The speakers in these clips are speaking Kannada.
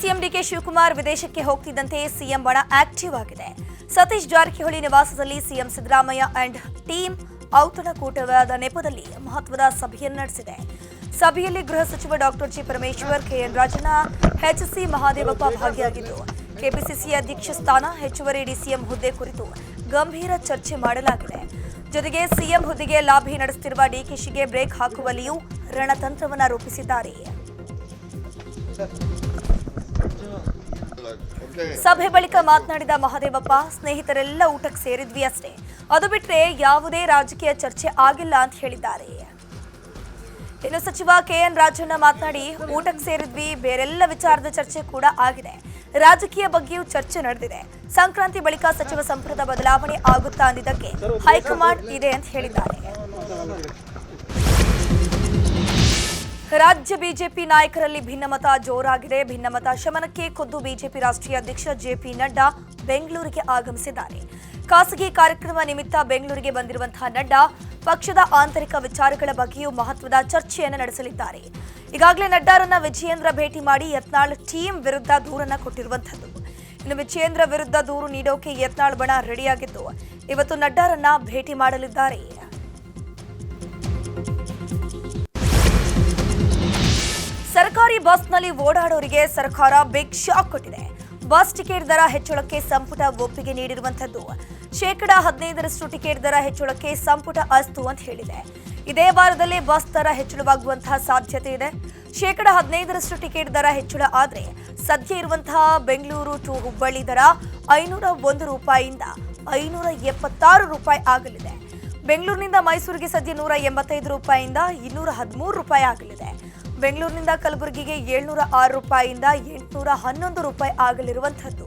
ಸಿಎಂ ಡಿಕೆ ಶಿವಕುಮಾರ್ ವಿದೇಶಕ್ಕೆ ಹೋಗ್ತಿದ್ದಂತೆ ಸಿಎಂ ಬಣ ಆಕ್ಟಿವ್ ಆಗಿದೆ. ಸತೀಶ್ ಜಾರಕಿಹೊಳಿ ನಿವಾಸದಲ್ಲಿ ಸಿಎಂ ಸಿದ್ದರಾಮಯ್ಯ ಅಂಡ್ ಟೀಮ್ ಔತಣಕೂಟವಾದ ನೆಪದಲ್ಲಿ ಮಹತ್ವದ ಸಭೆಯನ್ನು ನಡೆಸಿದೆ. ಸಭೆಯಲ್ಲಿ ಗೃಹ ಸಚಿವ doctor G Parameshwar, KN Rajanna HC Mahadevappa ಭಾಗಿಯಾಗಿದ್ದು, KPCC ಅಧ್ಯಕ್ಷ ಸ್ಥಾನ, ಹೆಚ್ಚುವರಿ ಡಿಸಿಎಂ ಹುದ್ದೆ ಕುರಿತು ಗಂಭೀರ ಚರ್ಚೆ ಮಾಡಲಾಗಿದೆ. ಜೊತೆಗೆ ಸಿಎಂ ಹುದ್ದೆಗೆ ಲಾಭಿ ನಡೆಸುತ್ತಿರುವ ಡಿಕೆಶಿಗೆ ಬ್ರೇಕ್ ಹಾಕುವಲ್ಲಿಯೂ ರಣತಂತ್ರವನ್ನ ರೂಪಿಸಿದ್ದಾರೆ. ಸಭೆ ಬಳಿಕ ಮಾತನಾಡಿದ ಮಹದೇವಪ್ಪ, ಸ್ನೇಹಿತರೆಲ್ಲ ಊಟಕ್ಕೆ ಸೇರಿದ್ವಿ ಅಷ್ಟೇ. ಅದು ಬಿಟ್ರೆ ಯಾವುದೇ ರಾಜಕೀಯ ಚರ್ಚೆ ಆಗಿಲ್ಲ ಅಂತ ಹೇಳಿದ್ದಾರೆ. ಇನ್ನು ಸಚಿವ ಕೆಎನ್ ರಾಜಣ್ಣ ಮಾತನಾಡಿ, ಊಟಕ್ಕೆ ಸೇರಿದ್ವಿ, ಬೇರೆಲ್ಲ ವಿಚಾರದ ಚರ್ಚೆ ಕೂಡ ಆಗಿದೆ. ರಾಜಕೀಯ ಬಗ್ಗೆಯೂ ಚರ್ಚೆ ನಡೆದಿದೆ. ಸಂಕ್ರಾಂತಿ ಬಳಿಕ ಸಚಿವ ಸಂಪುಟದ ಬದಲಾವಣೆ ಆಗುತ್ತಾ ಅಂದಿದ್ದಕ್ಕೆ ಹೈಕಮಾಂಡ್ ಇದೆ ಅಂತ ಹೇಳಿದ್ದಾರೆ. ರಾಜ್ಯ ಬಿಜೆಪಿ ನಾಯಕರಲ್ಲಿ ಭಿನ್ನಮತ ಜೋರಾಗಿದೆ. ಭಿನ್ನಮತ ಶಮನಕ್ಕೆ ಖುದ್ದು ಬಿಜೆಪಿ ರಾಷ್ಟ್ರೀಯ ಅಧ್ಯಕ್ಷ ಜೆಪಿ ನಡ್ಡಾ ಬೆಂಗಳೂರಿಗೆ ಆಗಮಿಸಿದ್ದಾರೆ. ಖಾಸಗಿ ಕಾರ್ಯಕ್ರಮ ನಿಮಿತ್ತ ಬೆಂಗಳೂರಿಗೆ ಬಂದಿರುವಂತಹ ನಡ್ಡಾ ಪಕ್ಷದ ಆಂತರಿಕ ವಿಚಾರಗಳ ಬಗ್ಗೆಯೂ ಮಹತ್ವದ ಚರ್ಚೆಯನ್ನು ನಡೆಸಲಿದ್ದಾರೆ. ಈಗಾಗಲೇ ನಡ್ಡಾರನ್ನ ವಿಜಯೇಂದ್ರ ಭೇಟಿ ಮಾಡಿ ಯತ್ನಾಳ್ ಟೀಮ್ ವಿರುದ್ಧ ದೂರನ್ನ ಕೊಟ್ಟಿರುವಂತದ್ದು ಇನ್ನು ವಿಜಯೇಂದ್ರ ವಿರುದ್ಧ ದೂರು ನೀಡೋಕೆ ಯತ್ನಾಳ್ ಬಣ ರೆಡಿಯಾಗಿದ್ದು, ಇವತ್ತು ನಡ್ಡಾರನ್ನ ಭೇಟಿ ಮಾಡಲಿದ್ದಾರೆ. ಸರ್ಕಾರಿ ಬಸ್ನಲ್ಲಿ ಓಡಾಡೋರಿಗೆ ಸರ್ಕಾರ ಬಿಗ್ ಶಾಕ್ ಕೊಟ್ಟಿದೆ. ಬಸ್ ಟಿಕೆಟ್ ದರ ಹೆಚ್ಚಳಕ್ಕೆ ಸಂಪುಟ ಒಪ್ಪಿಗೆ ನೀಡಿರುವಂತದ್ದು ಶೇಕಡ ಹದಿನೈದರಷ್ಟು ಟಿಕೆಟ್ ದರ ಹೆಚ್ಚಳಕ್ಕೆ ಸಂಪುಟ ಅಸ್ತು ಅಂತ ಹೇಳಿದೆ. ಇದೇ ವಾರದಲ್ಲಿ ಬಸ್ ದರ ಹೆಚ್ಚಳವಾಗುವಂತಹ ಸಾಧ್ಯತೆ ಇದೆ. ಶೇಕಡ ಹದಿನೈದರಷ್ಟು ಟಿಕೆಟ್ ದರ ಹೆಚ್ಚಳ ಆದರೆ ಸದ್ಯ ಇರುವಂತಹ ಬೆಂಗಳೂರು ಟು ಹುಬ್ಬಳ್ಳಿ ದರ ಐನೂರ ಒಂದು ರೂಪಾಯಿಯಿಂದ ಐನೂರ ಎಪ್ಪತ್ತಾರು ರೂಪಾಯಿ ಆಗಲಿದೆ. ಬೆಂಗಳೂರಿನಿಂದ ಮೈಸೂರಿಗೆ ಸದ್ಯ ನೂರ ಎಂಬತ್ತೈದು ರೂಪಾಯಿಯಿಂದ ಇನ್ನೂರ ಹದಿಮೂರು ರೂಪಾಯಿ ಆಗಲಿದೆ. ಬೆಂಗಳೂರಿನಿಂದ ಕಲಬುರಗಿಗೆ ಏಳ್ನೂರ ಆರು ರೂಪಾಯಿಯಿಂದ ಎಂಟುನೂರ ಹನ್ನೊಂದು ರೂಪಾಯಿ ಆಗಲಿರುವಂಥದ್ದು.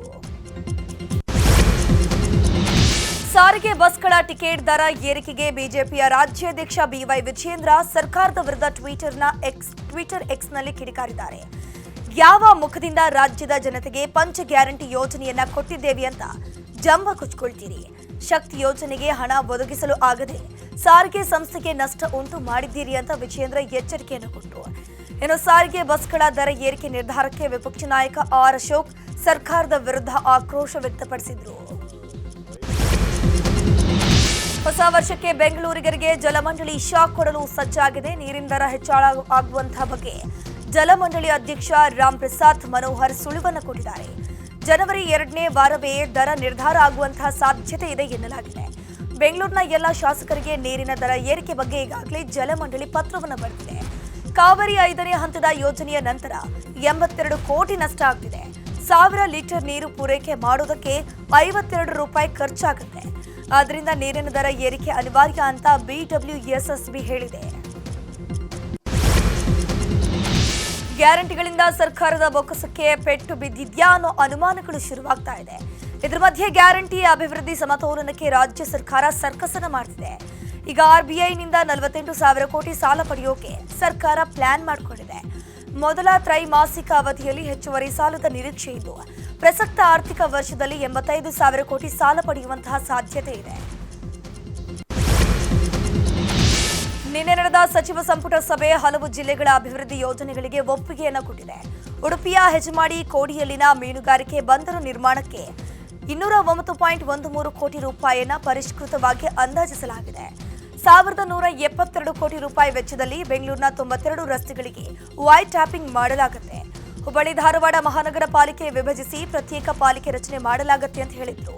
ಸಾರಿಗೆ ಬಸ್ಗಳ ಟಿಕೆಟ್ ದರ ಏರಿಕೆಗೆ ಬಿಜೆಪಿಯ ರಾಜ್ಯಾಧ್ಯಕ್ಷ ಬಿವೈ ವಿಜೇಂದ್ರ ಸರ್ಕಾರದ ವಿರುದ್ಧ ಟ್ವಿಟರ್ನ ಎಕ್ಸ್ ಟ್ವಿಟರ್ ಎಕ್ಸ್ನಲ್ಲಿ ಕಿಡಿಕಾರಿದ್ದಾರೆ. ಯಾವ ಮುಖದಿಂದ ರಾಜ್ಯದ ಜನತೆಗೆ ಪಂಚ ಗ್ಯಾರಂಟಿ ಯೋಜನೆಯನ್ನ ಕೊಟ್ಟಿದ್ದೇವೆ ಅಂತ ಜಂಬ ಕುಚ್ಕೊಳ್ತೀರಿ. ಶಕ್ತಿ ಯೋಜನೆಗೆ ಹಣ ಒದಗಿಸಲು ಆಗದೆ ಸಾರಿಗೆ ಸಂಸ್ಥೆಗೆ ನಷ್ಟ ಉಂಟು ಮಾಡಿದ್ದೀರಿ ಅಂತ ವಿಜೇಂದ್ರ ಎಚ್ಚರಿಕೆಯನ್ನು ಕೊಟ್ಟರು ಇನ್ನು ಸಾರಿಗೆ ಬಸ್ಗಳ ದರ ಏರಿಕೆ ನಿರ್ಧಾರಕ್ಕೆ ವಿಪಕ್ಷ ನಾಯಕ ಆರ್ ಅಶೋಕ್ ಸರ್ಕಾರದ ವಿರುದ್ಧ ಆಕ್ರೋಶ ವ್ಯಕ್ತಪಡಿಸಿದ್ರು. ಹೊಸ ವರ್ಷಕ್ಕೆ ಬೆಂಗಳೂರಿಗರಿಗೆ ಜಲಮಂಡಳಿ ಶಾಕ್ ಕೊಡಲು ಸಜ್ಜಾಗಿದೆ. ನೀರಿನ ದರ ಹೆಚ್ಚಳ ಆಗುವಂತಹ ಬಗ್ಗೆ ಜಲಮಂಡಳಿ ಅಧ್ಯಕ್ಷ ರಾಮ್ ಪ್ರಸಾದ್ ಮನೋಹರ್ ಸುಳಿವನ್ನು ಕೊಟ್ಟಿದ್ದಾರೆ. ಜನವರಿ ಎರಡನೇ ವಾರವೇ ದರ ನಿರ್ಧಾರ ಆಗುವಂತಹ ಸಾಧ್ಯತೆ ಇದೆ ಎನ್ನಲಾಗಿದೆ. ಬೆಂಗಳೂರಿನ ಎಲ್ಲ ಶಾಸಕರಿಗೆ ನೀರಿನ ದರ ಏರಿಕೆ ಬಗ್ಗೆ ಈಗಾಗಲೇ ಜಲಮಂಡಳಿ ಪತ್ರವನ್ನು ಬರೆದಿದೆ. ಕಾವೇರಿ ಐದನೇ ಹಂತದ ಯೋಜನೆಯ ನಂತರ ಎಂಬತ್ತೆರಡು ಕೋಟಿ ನಷ್ಟ ಆಗ್ತಿದೆ. ಸಾವಿರ ಲೀಟರ್ ನೀರು ಪೂರೈಕೆ ಮಾಡೋದಕ್ಕೆ ಐವತ್ತೆರಡು ರೂಪಾಯಿ ಖರ್ಚಾಗುತ್ತೆ. ಆದ್ದರಿಂದ ನೀರಿನ ದರ ಏರಿಕೆ ಅನಿವಾರ್ಯ ಅಂತ ಬಿಡಬ್ಲ್ಯೂಎಸ್ಎಸ್ಬಿ ಹೇಳಿದೆ. ಗ್ಯಾರಂಟಿಗಳಿಂದ ಸರ್ಕಾರದ ಬೊಕ್ಕಸಕ್ಕೆ ಪೆಟ್ಟು ಬಿದ್ದಿದ್ಯಾ ಅನ್ನೋ ಅನುಮಾನಗಳು ಶುರುವಾಗ್ತಾ ಇದೆ. ಇದ್ರ ಮಧ್ಯೆ ಗ್ಯಾರಂಟಿ ಅಭಿವೃದ್ಧಿ ಸಮತೋಲನಕ್ಕೆ ರಾಜ್ಯ ಸರ್ಕಾರ ಸರ್ಕಸನ ಮಾಡ್ತಿದೆ. ಈಗ ಆರ್ಬಿಐನಿಂದ ನಲವತ್ತೆಂಟು ಸಾವಿರ ಕೋಟಿ ಸಾಲ ಪಡೆಯೋಕೆ ಸರ್ಕಾರ ಪ್ಲಾನ್ ಮಾಡಿಕೊಂಡಿದೆ. ಮೊದಲ ತ್ರೈಮಾಸಿಕ ಅವಧಿಯಲ್ಲಿ ಹೆಚ್ಚುವರಿ ಸಾಲದ ನಿರೀಕ್ಷೆ ಇದ್ದು, ಪ್ರಸಕ್ತ ಆರ್ಥಿಕ ವರ್ಷದಲ್ಲಿ ಎಂಬತ್ತೈದು ಸಾವಿರ ಕೋಟಿ ಸಾಲ ಪಡೆಯುವಂತಹ ಸಾಧ್ಯತೆ ಇದೆ. ನಿನ್ನೆ ನಡೆದ ಸಚಿವ ಸಂಪುಟ ಸಭೆ ಹಲವು ಜಿಲ್ಲೆಗಳ ಅಭಿವೃದ್ಧಿ ಯೋಜನೆಗಳಿಗೆ ಒಪ್ಪಿಗೆಯನ್ನು ಕೊಟ್ಟಿದೆ. ಉಡುಪಿಯ ಹೆಜಮಾಡಿ ಕೋಡಿಯಲ್ಲಿನ ಮೀನುಗಾರಿಕೆ ಬಂದರು ನಿರ್ಮಾಣಕ್ಕೆ ಇನ್ನೂರ ಒಂಬತ್ತು ಪಾಯಿಂಟ್ ಒಂದು ಮೂರು ಕೋಟಿ ರೂಪಾಯಿಯನ್ನ ಪರಿಷ್ಕೃತವಾಗಿ ಅಂದಾಜಿಸಲಾಗಿದೆ. ಸಾವಿರದ ನೂರ ಎಪ್ಪತ್ತೆರಡು ಕೋಟಿ ರೂಪಾಯಿ ವೆಚ್ಚದಲ್ಲಿ ಬೆಂಗಳೂರಿನ ತೊಂಬತ್ತೆರಡು ರಸ್ತೆಗಳಿಗೆ ವೈಟ್ ಟ್ಯಾಪಿಂಗ್ ಮಾಡಲಾಗುತ್ತೆ. ಹುಬ್ಬಳ್ಳಿ ಧಾರವಾಡ ಮಹಾನಗರ ಪಾಲಿಕೆ ವಿಭಜಿಸಿ ಪ್ರತ್ಯೇಕ ಪಾಲಿಕೆ ರಚನೆ ಮಾಡಲಾಗುತ್ತೆ ಅಂತ ಹೇಳಿದ್ರು.